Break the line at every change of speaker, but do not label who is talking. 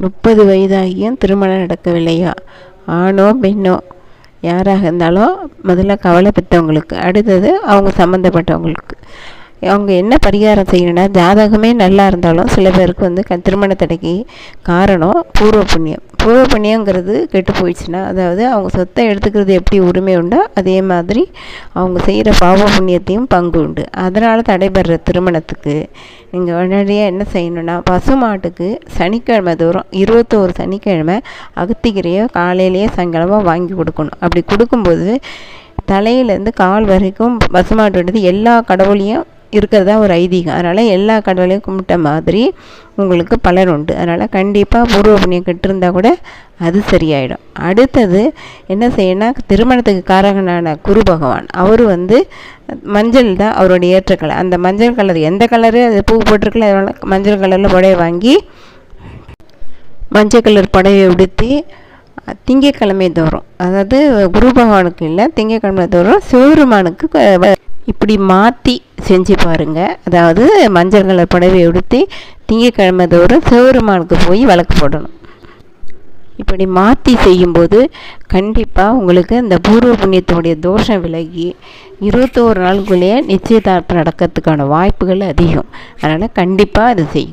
முப்பது வயதாகியும் திருமணம் நடக்கவில்லையா? ஆணோ பெண்ணோ? யாராக இருந்தாலும் முதல்ல கவலை பெற்றவங்களுக்கு அடுத்தது அவங்க சம்மந்தப்பட்டவங்களுக்கு அவங்க என்ன பரிகாரம் செய்யணும்னா ஜாதகமே நல்லா இருந்தாலும் சில பேருக்கு வந்து க திருமண தடைக்கு காரணம் பூர்வ புண்ணியம். பூர்வ புண்ணியங்கிறது கெட்டு போயிடுச்சுன்னா அதாவது அவங்க சொத்தை எடுத்துக்கிறது எப்படி உரிமை உண்டோ அதே மாதிரி அவங்க செய்கிற பாவ புண்ணியத்தையும் பங்கு உண்டு. அதனால் தடைபடுற திருமணத்துக்கு நீங்கள் உடனடியாக என்ன செய்யணும்னா பசு மாட்டுக்கு சனிக்கிழமை தோறும் இருபத்தோரு சனிக்கிழமை அகத்திக்கிறையோ காலையிலேயே சாயங்காலமா வாங்கி கொடுக்கணும். அப்படி கொடுக்கும்போது தலையிலேருந்து கால் வரைக்கும் பசுமாட்டோடது எல்லா கடவுளையும் இருக்கிறதா ஒரு ஐதீகம். அதனால் எல்லா கடவுளையும் கும்பிட்ட மாதிரி உங்களுக்கு பலர் உண்டு. அதனால் கண்டிப்பாக பூர்வ புண்ணியம் கெட்டிருந்தால் கூட அது சரியாயிடும். அடுத்தது என்ன செய்யணும்னா திருமணத்துக்கு காரகனான குரு பகவான். அவர் வந்து மஞ்சள் தான் அவருடைய ஏற்ற கலர். அந்த மஞ்சள் கலர் எந்த கலரு? அது பூ போட்டிருக்கல அதனால் மஞ்சள் கலரில் புடவை வாங்கி மஞ்சள் கலர் புடவையை உடுத்தி திங்கக்கிழமை தோறும் அதாவது குரு பகவானுக்கு இல்லை திங்கக்கிழமை தோறும் சிவபெருமானுக்கு இப்படி மாற்றி செஞ்சு பாருங்கள் அதாவது மஞ்சள் கலர் புடவையை உடுத்தி திங்கக்கிழமை தோறும் சிவபெருமானுக்கு போய் விளக்கு போடணும். இப்படி மாற்றி செய்யும்போது கண்டிப்பாக உங்களுக்கு இந்த பூர்வ புண்ணியத்தோடைய தோஷம் விலகி இருபத்தோரு நாளுக்குள்ளேயே நிச்சயதார்த்தம் நடக்கிறதுக்கான வாய்ப்புகள் அதிகம். அதனால் கண்டிப்பாக அது செய்யும்